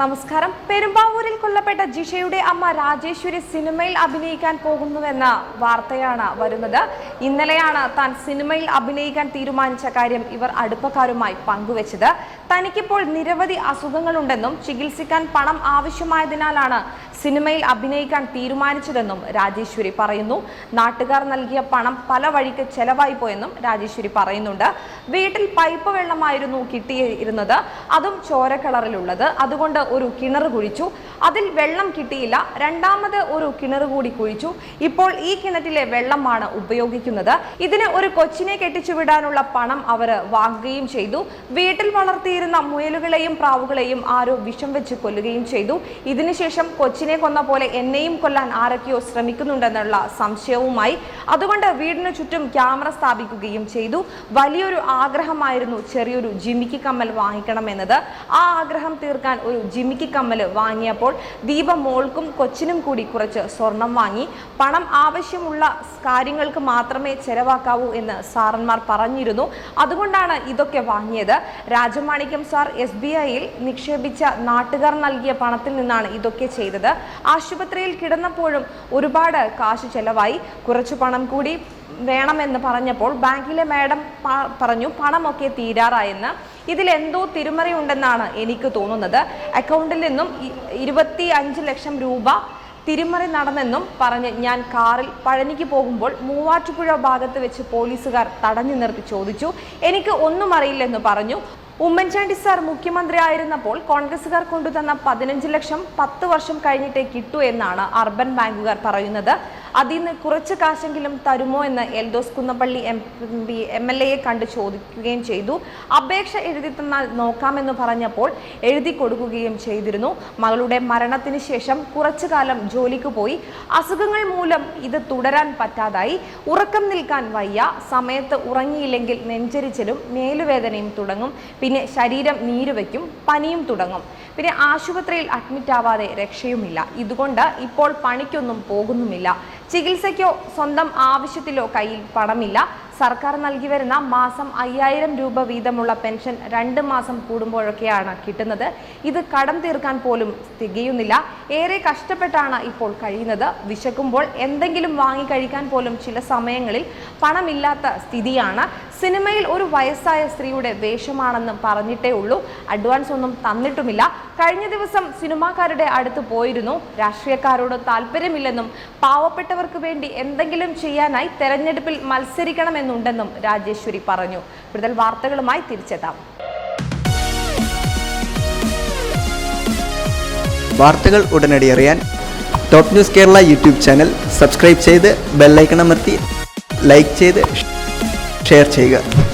നമസ്കാരം. പെരുമ്പാവൂരിൽ കൊല്ലപ്പെട്ട ജിഷയുടെ അമ്മ രാജേശ്വരി സിനിമയിൽ അഭിനയിക്കാൻ പോകുന്നുവെന്ന വാർത്തയാണ് വരുന്നത്. ഇന്നലെയാണ് താൻ സിനിമയിൽ അഭിനയിക്കാൻ തീരുമാനിച്ച കാര്യം ഇവർ അടുപ്പക്കാരുമായി പങ്കുവച്ചത്. തനിക്കിപ്പോൾ നിരവധി അസുഖങ്ങളുണ്ടെന്നും ചികിത്സിക്കാൻ പണം ആവശ്യമായതിനാലാണ് സിനിമയിൽ അഭിനയിക്കാൻ തീരുമാനിച്ചതെന്നും രാജേശ്വരി പറയുന്നു. നാട്ടുകാർ നൽകിയ പണം പല വഴിക്ക് ചെലവായി പോയെന്നും രാജേശ്വരി പറയുന്നുണ്ട്. വീട്ടിൽ പൈപ്പ് വെള്ളമായിരുന്നു കിട്ടിയിരുന്നത്. അതും ചോര കളറിലുള്ളത് അതുകൊണ്ട് ഒരു കിണർ കുഴിച്ചു. അതിൽ വെള്ളം കിട്ടിയില്ല. രണ്ടാമത് ഒരു കിണർ കൂടി കുഴിച്ചു. ഇപ്പോൾ ഈ കിണറ്റിലെ വെള്ളമാണ് ഉപയോഗിക്കുന്നത്. ഇതിന് ഒരു കൊച്ചിനെ കെട്ടിച്ചു വിടാനുള്ള പണം അവർ വാങ്ങുകയും ചെയ്തു. വീട്ടിൽ വളർത്തിയിരുന്ന മുയലുകളെയും പ്രാവുകളെയും ആരോ വിഷം വെച്ച് കൊല്ലുകയും ചെയ്തു. ഇതിനുശേഷം കൊച്ചിനെ കൊന്ന പോലെ എന്നെയും കൊല്ലാൻ ആരൊക്കെയോ ശ്രമിക്കുന്നുണ്ടെന്നുള്ള സംശയവുമായി അതുകൊണ്ട് വീടിനു ചുറ്റും ക്യാമറ സ്ഥാപിക്കുകയും ചെയ്തു. വലിയൊരു ആഗ്രഹമായിരുന്നു ചെറിയൊരു ജിമിക്ക് കമ്മൽ വാങ്ങിക്കണമെന്നത്. ആ ആഗ്രഹം തീർക്കാൻ ഒരു ജിമിക്ക് കമ്മൽ വാങ്ങിയപ്പോൾ ദീപ മോൾക്കും കൊച്ചിനും കൂടി കുറച്ച് സ്വർണം വാങ്ങി. പണം ആവശ്യമുള്ള കാര്യങ്ങൾക്ക് മാത്രമേ ചെലവാക്കാവൂ എന്ന് സാറന്മാർ പറഞ്ഞിരുന്നു. അതുകൊണ്ടാണ് ഇതൊക്കെ വാങ്ങിയത്. രാജമാണിക്യം സാർ എസ് ബി ഐയിൽ നിക്ഷേപിച്ച നാട്ടുകാർ നൽകിയ പണത്തിൽ നിന്നാണ് ഇതൊക്കെ ചെയ്തത്. ആശുപത്രിയിൽ കിടന്നപ്പോഴും ഒരുപാട് കാശ് ചെലവായി. കുറച്ച് പണം കൂടി വേണമെന്ന് പറഞ്ഞപ്പോൾ ബാങ്കിലെ മാഡം പറഞ്ഞു പണമൊക്കെ തീരാറായെന്ന് ഇതിൽ എന്തോ തിരുമറി ഉണ്ടെന്നാണ് എനിക്ക് തോന്നുന്നത്. അക്കൗണ്ടിൽ നിന്നും ഇരുപത്തി അഞ്ച് ലക്ഷം രൂപ തിരിമറി നടന്നെന്നും പറഞ്ഞ് ഞാൻ കാറിൽ പഴനിക്ക് പോകുമ്പോൾ മൂവാറ്റുപുഴ ഭാഗത്ത് വെച്ച് പോലീസുകാർ തടഞ്ഞു നിർത്തി ചോദിച്ചു. എനിക്ക് ഒന്നും അറിയില്ലെന്ന് പറഞ്ഞു. ഉമ്മൻചാണ്ടി സാർ മുഖ്യമന്ത്രി ആയിരുന്നപ്പോൾ കോൺഗ്രസുകാർ കൊണ്ടുതന്ന പതിനഞ്ച് ലക്ഷം പത്ത് വർഷം കഴിഞ്ഞിട്ടേ കിട്ടൂ എന്നാണ് അർബൻ ബാങ്കുകാർ പറയുന്നത്. അതിൽ നിന്ന് കുറച്ച് കാശെങ്കിലും തരുമോ എന്ന് Eldhose Kunnappilly M P M L എയെ കണ്ട് ചോദിക്കുകയും ചെയ്തു. അപേക്ഷ എഴുതി തന്നാൽ നോക്കാമെന്ന് പറഞ്ഞപ്പോൾ എഴുതി കൊടുക്കുകയും ചെയ്തിരുന്നു. മകളുടെ മരണത്തിന് ശേഷം കുറച്ചു കാലം ജോലിക്ക് പോയി. അസുഖങ്ങൾ മൂലം ഇത് തുടരാൻ പറ്റാതായി. ഉറക്കം നിൽക്കാൻ വയ്യ. സമയത്ത് ഉറങ്ങിയില്ലെങ്കിൽ നെഞ്ചരിച്ചിലും മേലുവേദനയും തുടങ്ങും. പിന്നെ ശരീരം നീരുവയ്ക്കും പനിയും തുടങ്ങും. പിന്നെ ആശുപത്രിയിൽ അഡ്മിറ്റ് ആവാതെ രക്ഷയുമില്ല. ഇതുകൊണ്ട് ഇപ്പോൾ പണിക്കൊന്നും പോകുന്നുമില്ല. ചികിത്സയ്ക്കോ സ്വന്തം ആവശ്യത്തിലോ കയ്യിൽ പണമില്ല. സർക്കാർ നൽകി വരുന്ന മാസം അയ്യായിരം രൂപ വീതമുള്ള പെൻഷൻ രണ്ട് മാസം കൂടുമ്പോഴൊക്കെയാണ് കിട്ടുന്നത്. ഇത് കടം തീർക്കാൻ പോലും തികയുന്നില്ല. ഏറെ കഷ്ടപ്പെട്ടാണ് ഇപ്പോൾ കഴിയുന്നത്. വിശക്കുമ്പോൾ എന്തെങ്കിലും വാങ്ങി കഴിക്കാൻ പോലും ചില സമയങ്ങളിൽ പണമില്ലാത്ത സ്ഥിതിയാണ്. സിനിമയിൽ ഒരു വയസ്സായ സ്ത്രീയുടെ വേഷമാണെന്ന് പറഞ്ഞിട്ടേ ഉള്ളൂ. അഡ്വാൻസ് ഒന്നും തന്നിട്ടുമില്ല. കഴിഞ്ഞ ദിവസം സിനിമാക്കാരുടെ അടുത്ത് പോയിരുന്നു. രാഷ്ട്രീയക്കാരോട് താല്പര്യമില്ലെന്നും പാവപ്പെട്ടവർക്ക് വേണ്ടി എന്തെങ്കിലും ചെയ്യാനായി തെരഞ്ഞെടുപ്പിൽ മത്സരിക്കണമെന്നുണ്ടെന്നും രാജേശ്വരി പറഞ്ഞു. കൂടുതൽ വാർത്തകളുമായി തിരിച്ചെത്താം. വാർത്തകൾ ഉടനടി അറിയാൻ top news Kerala YouTube channel subscribe ചെയ്ത് ബെല്ലൈക്കൺ അമർത്തി ലൈക്ക് ചെയ്ത് ഷെയർ ചെയ്യുക.